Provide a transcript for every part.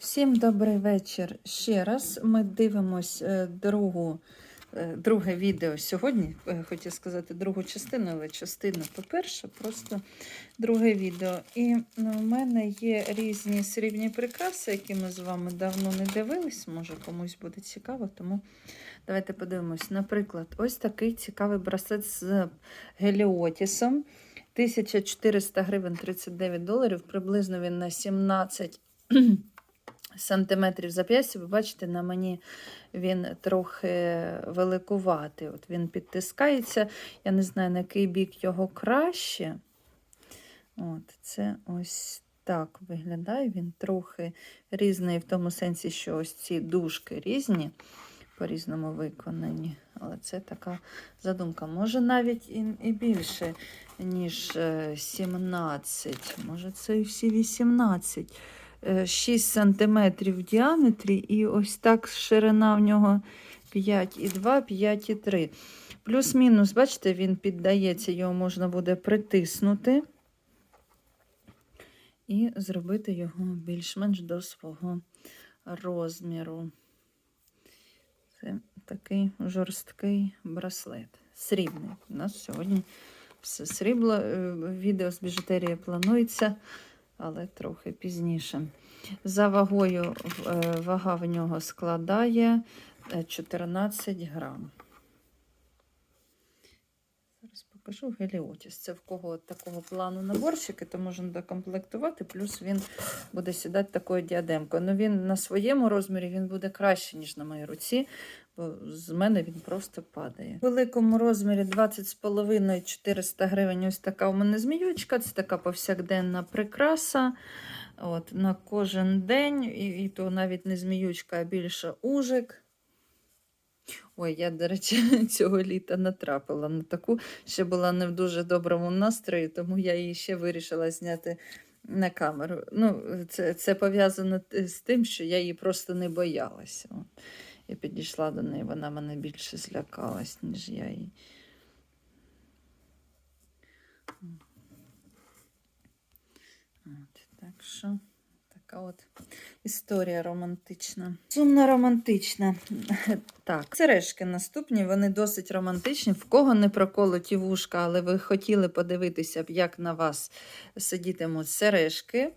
Всім добрий вечір ще раз. Ми дивимось е, другу, е, друге відео сьогодні. Е, Хотів сказати другу частину, але частина по-перше, просто друге відео. І ну, у мене є різні срібні прикраси, які ми з вами давно не дивились. Може комусь буде цікаво, тому давайте подивимось. Наприклад, ось такий цікавий браслет з геліотісом. 1400 гривень 39 доларів. Приблизно він на 17 сантиметрів зап'ястя. Ви бачите, на мені він трохи великуватий. От він підтискається. Я не знаю, на який бік його краще. От, це ось так виглядає. Він трохи різний в тому сенсі, що ось ці дужки різні, по-різному виконані. Але це така задумка. Може навіть і, і більше, ніж е, 17. Може, це і всі 18. 6 сантиметрів в діаметрі, і ось так ширина в нього 5,2, 5,3. Плюс-мінус, бачите, він піддається, його можна буде притиснути і зробити його більш-менш до свого розміру. Це такий жорсткий браслет. Срібний. У нас сьогодні все срібло. Е, Відео з біжутерії планується, але трохи пізніше. За вагою е, вага в нього складає е, 14 грам. Зараз покажу геліотіс. Це в кого такого плану наборчики, то можна докомплектувати, плюс він буде сідати такою діадемкою. Ну він на своєму розмірі він буде краще, ніж на моїй руці, бо з мене він просто падає. У великому розмірі 20,5 400 гривень. Ось така у мене зміючка, це така повсякденна прикраса. От, На кожен день, і, і то навіть не зміючка, а більше ужик. Ой, я, до речі, цього літа натрапила на таку, ще була не в дуже доброму настрої, тому я її ще вирішила зняти на камеру. Ну, Це це пов'язано з тим, що я її просто не боялася. От. Я підійшла до неї, вона мене більше злякалась, ніж я її. От, так що така от історія романтична. Сумно романтична. Так, сережки наступні, вони досить романтичні. В кого не проколоті вушка, але ви хотіли подивитися, як на вас сидітимуть сережки.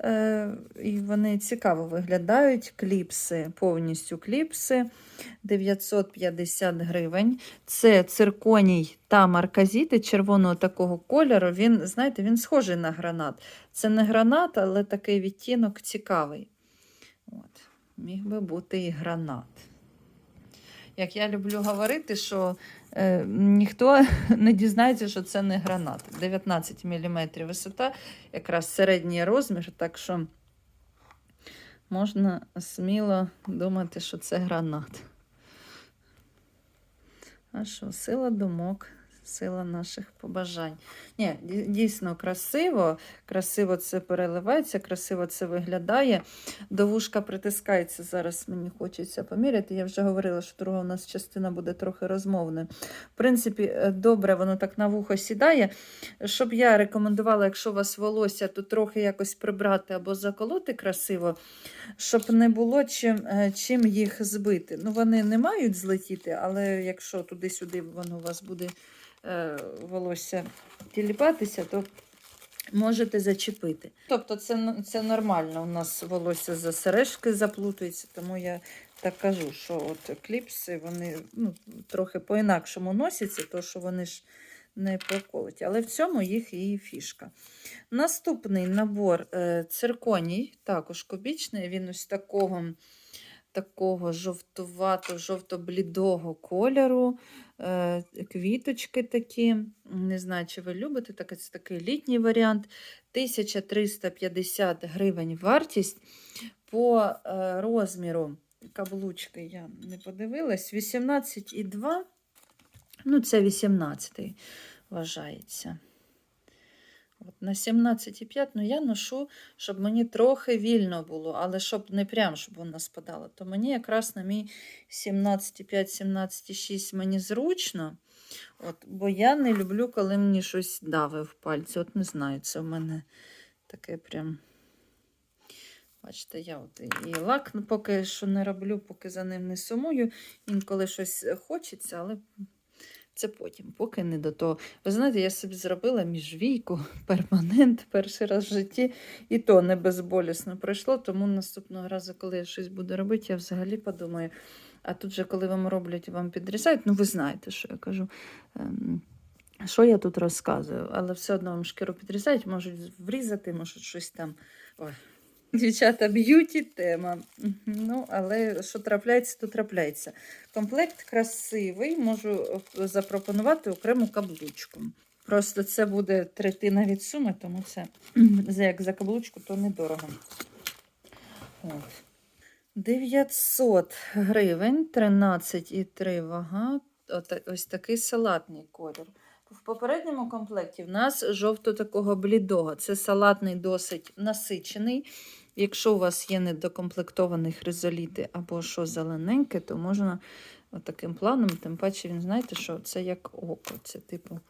Е, і вони цікаво виглядають. Кліпси, повністю кліпси. 950 гривень. Це цирконій та марказіти червоного такого кольору. Він, знаєте, він схожий на гранат. Це не гранат, але такий відтінок цікавий. Міг би бути і гранат. Як я люблю говорити, що е, ніхто не дізнається, що це не гранат. 19 мм висота, якраз середній розмір, так що можна сміло думати, що це гранат. А що, сила думок, сила наших побажань. Ні, дійсно красиво. Красиво це переливається, красиво це виглядає. До вушка притискається. Зараз мені хочеться поміряти. Я вже говорила, що друга у нас частина буде трохи розмовною. В принципі, е, добре, воно так на вухо сідає. Щоб я рекомендувала, якщо у вас волосся, то трохи якось прибрати або заколоти красиво, щоб не було чим, е, чим їх збити. Ну, вони не мають злетіти, але якщо туди-сюди воно у вас буде волосся тіліпатися, то можете зачепити. Тобто це, це нормально. У нас волосся за сережки заплутується, тому я так кажу, що от кліпси вони ну, трохи по-інакшому носяться, то що вони ж не проколоті. Але в цьому їх і фішка. Наступний набор е, цирконій, також кубічний, він ось такого, такого жовтувато, жовто-блідого кольору. Е, квіточки такі. Не знаю, чи ви любите, так, це такий літній варіант. 1350 гривень вартість по е, розміру каблучки я не подивилась. 18,2. Ну, це 18 вважається. От на 17,5 ну я ношу, щоб мені трохи вільно було, але щоб не прям, щоб вона спадала. То мені якраз на мій 17,5, 17,6 мені зручно. От, бо я не люблю, коли мені щось дави в пальці. От не знаю, це в мене таке прям Бачите, я от і лак поки що не роблю, поки за ним не сумую. Інколи щось хочеться, але це потім, поки не до того. Ви знаєте, я собі зробила міжвійку, перманент перший раз в житті, і то не безболісно пройшло. Тому наступного разу, коли я щось буду робити, я взагалі подумаю. А тут же, коли вам роблять, вам підрізають, ну ви знаєте, що я кажу. Ем, Що я тут розказую, але все одно вам шкіру підрізають, можуть врізати, можуть щось там. Ой. Дівчата, б'юті тема. Ну, але що трапляється, то трапляється. Комплект красивий, можу е, запропонувати окрему каблучку. Просто це буде третина від суми, тому це як за каблучку, то недорого. От. 900 гривень, 13,3 вага. От, ось такий салатний колір. В попередньому комплекті в нас жовто такого блідого. Це салатний досить насичений. Якщо у вас є недокомплектовані хризоліти або що зелененьке, то можна таким планом, тим паче він, знаєте, що це як око. Це типу.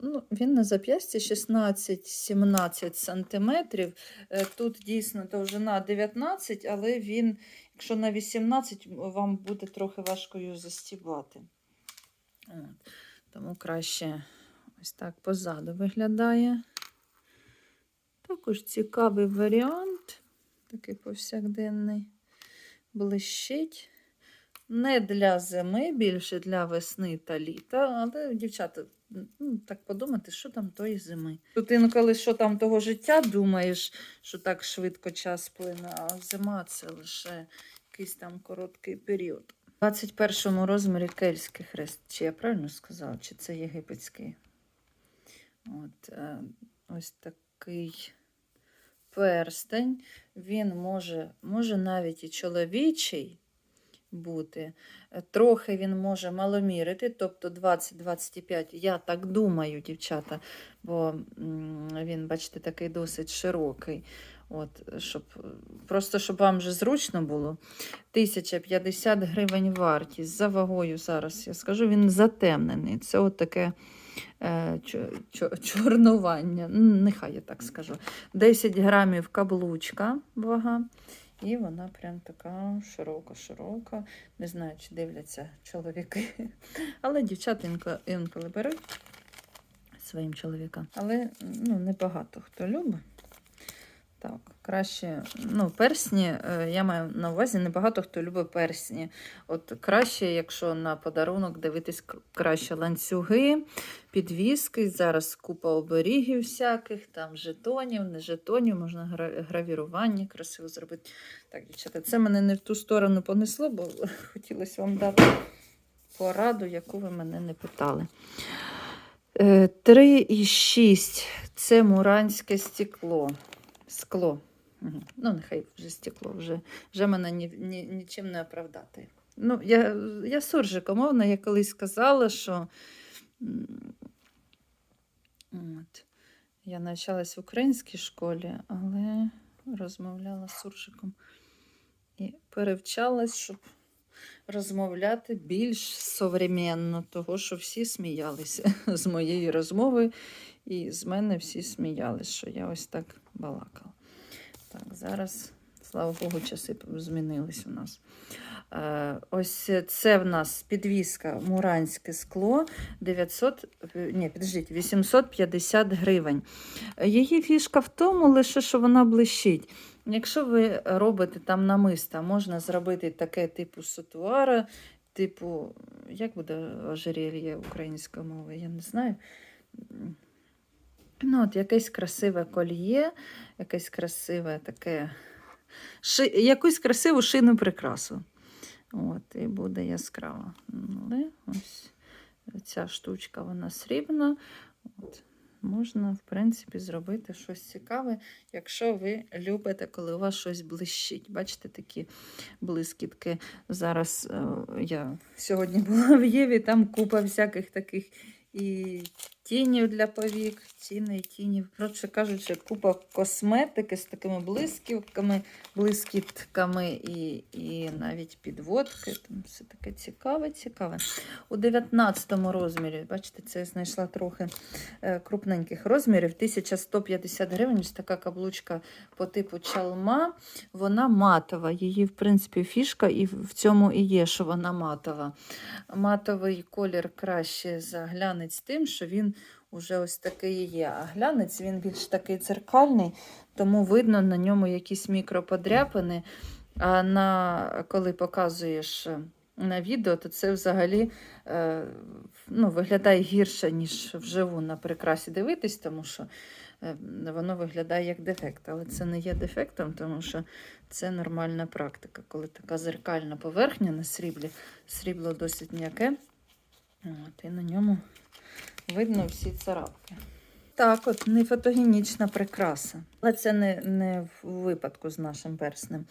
Ну, він на зап'ясті 16-17 сантиметрів. Е, Тут дійсно довжина 19, але він, якщо на 18, вам буде трохи важко його застібати. Тому краще ось так позаду виглядає. Також цікавий варіант, такий повсякденний, блищить. Не для зими, більше для весни та літа, але, дівчата, ну, так подумати, що там тої зими. Тут інколи що там того життя думаєш, що так швидко час плине, а зима це лише якийсь там короткий період. У 21 розмірі кельтський хрест. Чи я правильно сказала, чи це єгипетський? От, е, ось такий перстень. Він може, може навіть і чоловічий бути. Е, Трохи він може маломірити, тобто 20-25. Я так думаю, дівчата, бо він, бачите, такий досить широкий. От, щоб, просто щоб вам вже зручно було. 1050 гривень вартість. За вагою зараз я скажу, він затемнений. Це от таке е, чо- чо- чорнування. Нехай я так скажу. 10 грамів каблучка вага. І вона прям така широка-широка. Не знаю, чи дивляться чоловіки. Але дівчата інколи беруть своїм чоловікам. Але ну, небагато хто любить. Так, краще, ну, персні, е, я маю на увазі, небагато хто любить персні. От краще, якщо на подарунок дивитись краще ланцюги, підвіски. Зараз купа оберігів всяких, там жетонів, не жетонів, можна гравірування красиво зробити. Так, дівчата, це мене не в ту сторону понесло, бо хотілося вам дати пораду, яку ви мене не питали. Е, 3,6 це муранське стекло. Скло. Ну, нехай вже стекло, вже, вже мене ні, ні, нічим не оправдати. Ну, я, я суржикомовна, я колись сказала, що от, я навчалась в українській школі, але розмовляла з суржиком і перевчалась, щоб розмовляти більш современно, того, що всі сміялися з моєї розмови, і з мене всі сміялись, що я ось так балакала. Так, зараз, слава Богу, часи змінились у нас. Е, ось це в нас підвіска муранське скло 900, е, ні, підождіть, 850 гривень. Її фішка в тому, лише що вона блищить. Якщо ви робите там намиста, можна зробити таке типу сатуара, типу, як буде ожерелье українською мовою, я не знаю. Ну, от якесь красиве кольє, якесь красиве таке, ши, якусь красиву шину прикрасу. От, і буде яскраво. Але ось ця штучка, вона срібна. От, можна, в принципі, зробити щось цікаве, якщо ви любите, коли у вас щось блищить. Бачите, такі блискітки. Зараз е, я сьогодні була в Єві, там купа всяких таких і тінів для повік, тіни і тінів. Коротше кажучи, купа косметики з такими блисківками, блискітками і, і навіть підводки. Там все таке цікаве, цікаве. У 19 розмірі, бачите, це я знайшла трохи е, крупненьких розмірів. 1150 гривень. Ось така каблучка по типу чалма. Вона матова. Її, в принципі, фішка і в цьому і є, що вона матова. Матовий колір краще за глянець тим, що він уже ось такий є. А глянець він більш такий дзеркальний, тому видно на ньому якісь мікроподряпини. А на, коли показуєш е, на відео, то це взагалі е, ну, виглядає гірше, ніж вживу на прикрасі дивитись, тому що е, воно виглядає як дефект. Але це не є дефектом, тому що це нормальна практика. Коли така зеркальна поверхня на сріблі, срібло досить м'яке, і на ньому видно всі царапки. Так, от не фотогенічна прикраса. Але це не, не в випадку з нашим перснем.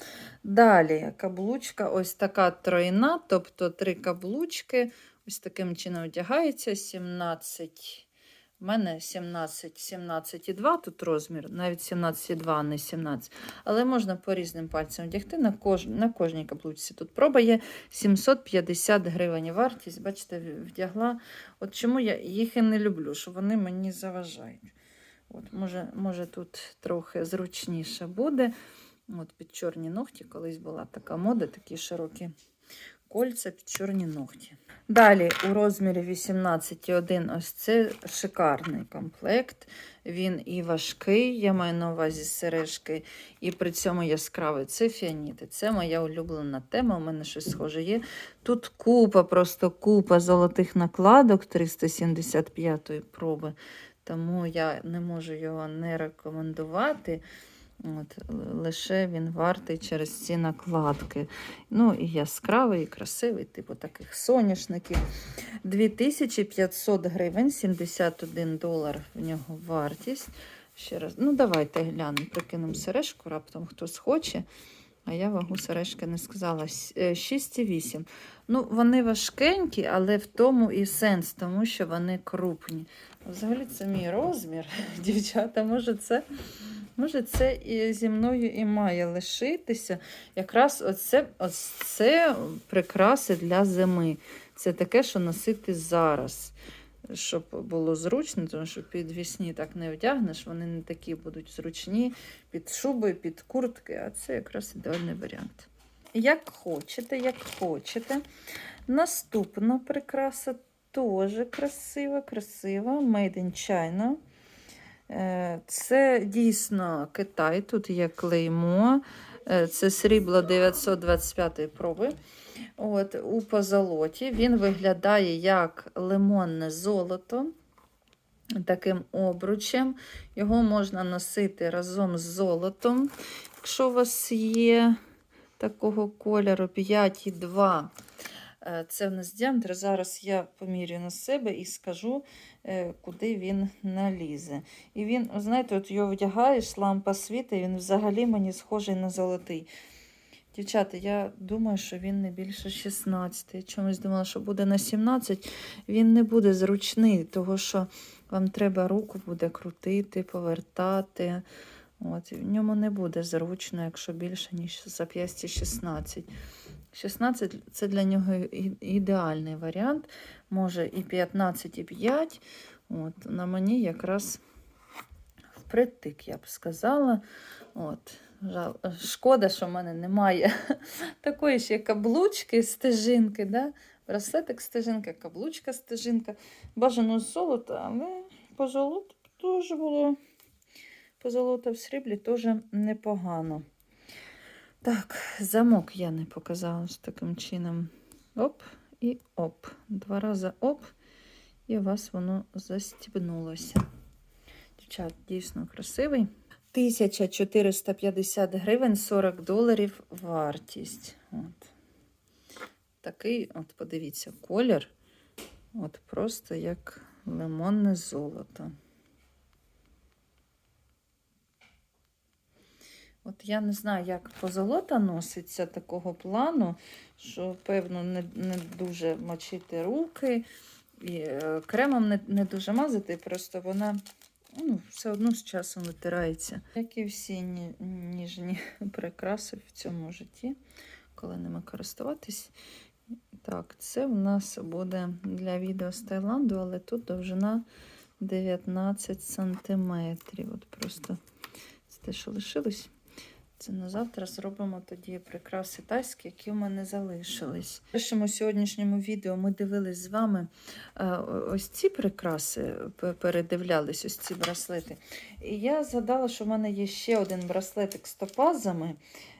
Далі каблучка, ось така тройна, тобто три каблучки. Ось таким чином одягається. 17. У мене 17, 17,2 тут розмір, навіть 17,2, а не 17. Але можна по різним пальцям одягти на, кож... на кожній каблучці. Тут проба є 750 гривень вартість. Бачите, вдягла. От чому я їх і не люблю, що вони мені заважають. От, може, може, тут трохи зручніше буде. От Під чорні ногті колись була така мода, такі широкі кольця під чорні ногті. Далі у розмірі 18,1 ось це шикарний комплект. Він і важкий, я маю на увазі сережки, і при цьому яскравий. Це фіаніти. Це моя улюблена тема. У мене щось схоже є. Тут купа, просто купа золотих накладок 375-ї проби. Тому я не можу його не рекомендувати. От, лише він вартий через ці накладки. Ну, і яскравий, і красивий, типу таких соняшників. 2500 гривень, 71 долар в нього вартість. Ще раз, ну давайте глянемо, прикинемо сережку, раптом хтось хоче. А я вагу сережки не сказала. Е, 6,8. Ну, вони важкенькі, але в тому і сенс, тому що вони крупні. Взагалі, це мій розмір. Дівчата, може, це. Може, це і зі мною і має лишитися. Якраз оце, ось це прикраси для зими. Це таке, що носити зараз, щоб було зручно, тому що підвісні так не вдягнеш, вони не такі будуть зручні під шуби, під куртки, а це якраз ідеальний варіант. Як хочете, як хочете. Наступна прикраса теж красива, красива. Made in China. Е, Це дійсно Китай, тут є клеймо. Е, Це срібло 925 проби. От, у позолоті. Він виглядає як лимонне золото. Таким обручем. Його можна носити разом з золотом. Якщо у вас є такого кольору 5,2. Е, Це в нас діаметр. Зараз я помірю на себе і скажу, е, куди він налізе. І він, знаєте, от його вдягаєш, лампа світить, він взагалі мені схожий на золотий. Дівчата, я думаю, що він не більше 16. Я чомусь думала, що буде на 17. Він не буде зручний, тому що вам треба руку буде крутити, повертати. От, в ньому не буде зручно, якщо більше, ніж зап'ястя 16. 16 це для нього ідеальний варіант. Може і 15, і 5. От, на мені якраз впритик, я б сказала. От, жал, шкода, що в мене немає такої ще каблучки, стежинки. Да? Браслетик стежинка, каблучка стежинка. Бажано з золота, але позолота теж було. Позолота в сріблі теж непогано. Так, замок я не показала ось таким чином. Оп і оп. Два рази оп, і у вас воно застібнулося. Дівчат, дійсно красивий. 1450 гривень 40 доларів вартість. От. Такий, от подивіться, колір. От просто як лимонне золото. От я не знаю, як позолота носиться такого плану, що, певно, не, не дуже мочити руки і е, кремом не, не дуже мазати, просто вона ну, все одно з часом витирається. Як і всі ні- ніжні прикраси в цьому житті, коли ними користуватись. Так, це в нас буде для відео з Таїланду, але тут довжина 19 сантиметрів. От просто це те, що лишилось. Це на завтра зробимо тоді прикраси тайські, які в мене залишились. В першому сьогоднішньому відео ми дивились з вами е, ось ці прикраси, передивлялись ось ці браслети. І я згадала, що в мене є ще один браслетик з топазами,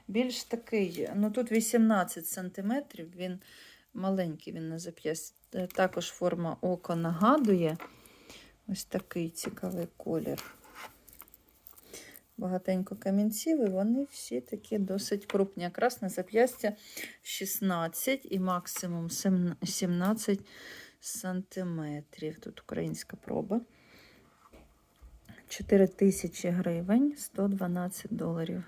більш такий, ну тут 18 сантиметрів, він маленький, він на зап'ясті. Е, Також форма ока нагадує. Ось такий цікавий колір багатенько камінців, і вони всі такі досить крупні. Якраз на зап'ястя 16 і максимум 17 сантиметрів. Тут українська проба. 4 тисячі гривень, 112 доларів.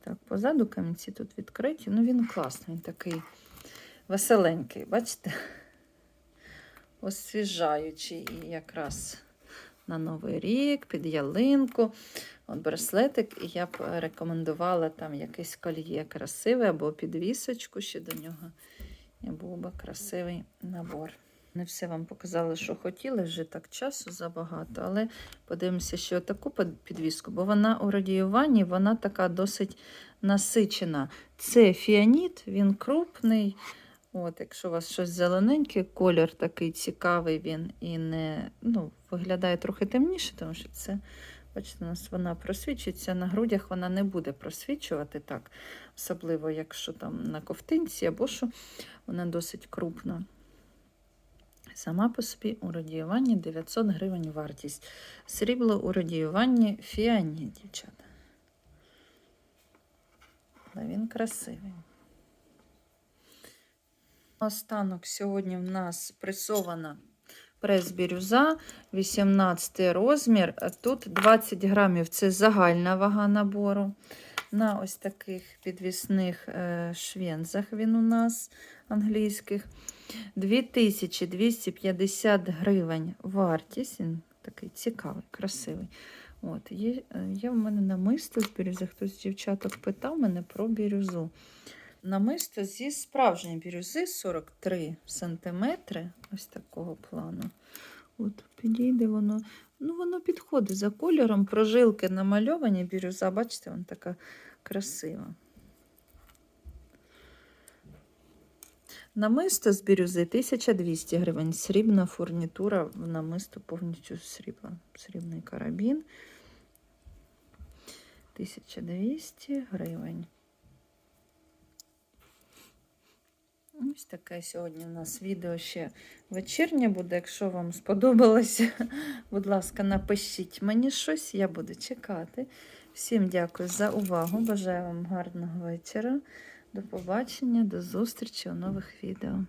Так, позаду камінці тут відкриті. Ну, він класний, він такий веселенький, бачите? Освіжаючий і якраз на Новий рік, під ялинку. От браслетик, і я б рекомендувала там якесь кольє красиве або підвісочку ще до нього. І був би красивий набор. Не все вам показали, що хотіли, вже так часу забагато, але подивимося ще таку підвіску, бо вона у радіюванні вона така досить насичена. Це фіаніт, він крупний. От, якщо у вас щось зелененьке, колір такий цікавий він і не виглядає трохи темніше, тому що це, бачите, у нас вона просвічується. На грудях вона не буде просвічувати так, особливо, якщо там на ковтинці або що вона досить крупна. Сама по собі у радіюванні 900 гривень вартість. Срібло у радіюванні фіані, дівчата. Але він красивий. Останок сьогодні в нас пресована прес-бірюза, 18 розмір. Тут 20 грамів це загальна вага набору. На ось таких підвісних е, швензах він у нас англійських. 2250 гривень вартість. Він такий цікавий, красивий. От, є, е, є в мене намисто з бірюзи. Хтось з дівчаток питав мене про бірюзу. Намисто зі справжньої бірюзи 43 см, ось такого плану. От підійде воно. Ну, воно підходить за кольором. Прожилки намальовані, бірюза, бачите, вона така красива. Намисто з бірюзи 1200 гривень. Срібна фурнітура в намисто повністю срібла. Срібний карабін. 1200 гривень. Ось таке сьогодні у нас відео ще вечірнє буде. Якщо вам сподобалося, будь ласка, напишіть мені щось, я буду чекати. Всім дякую за увагу. Бажаю вам гарного вечора. До побачення, до зустрічі у нових відео.